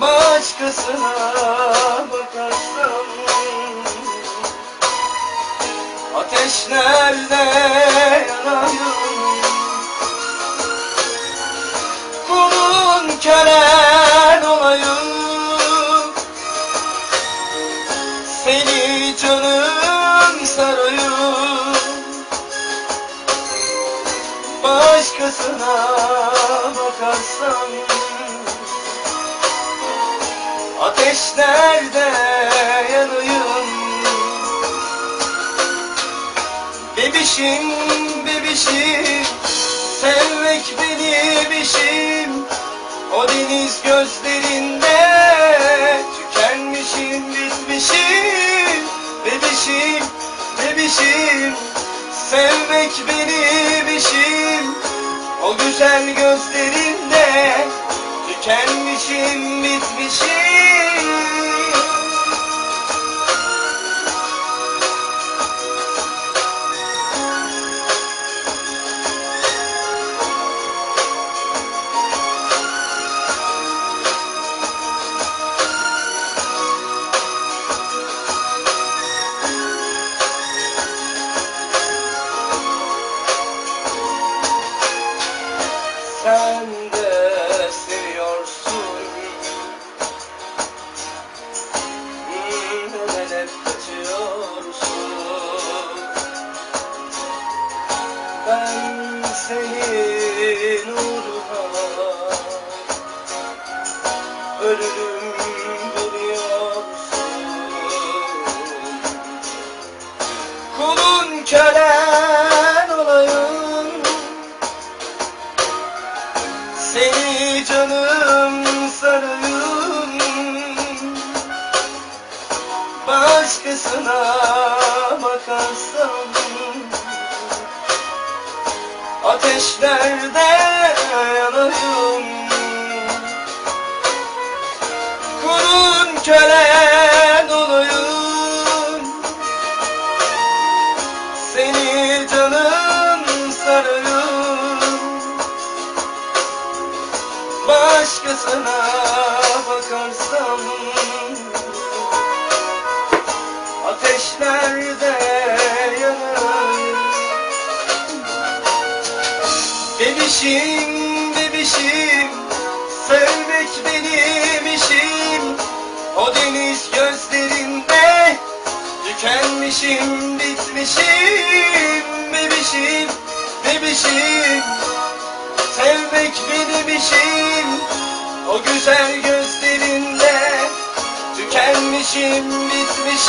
Başkasına bakarsam Ateşlerde yanarım Bunun kölen olayım. Seni canım sarayım. Başkasına bakarsan. Ateşlerde yanayım? Bebişim, bebişim Sevmek benim işim O deniz gözlerinde Tükenmişim, bitmişim Bebişim, bebişim Sevmek işim O güzel gözlerinde Tükenmişim, bitmişim Ben senin uğruna Ölürüm biliyorsun. Kulun olayım seni canım sarayım. Başkasına bakarsam Ateşlerde yanarım Kulun kölen olayım Seni canım sarayım Başkasına bakarsam Bebişim, bebişim Sevmek benim işim. O deniz gözlerinde Tükenmişim, bitmişim. Bebişim, bebişim Sevmek benim işim. O güzel gözlerinde Tükenmişim, bitmişim.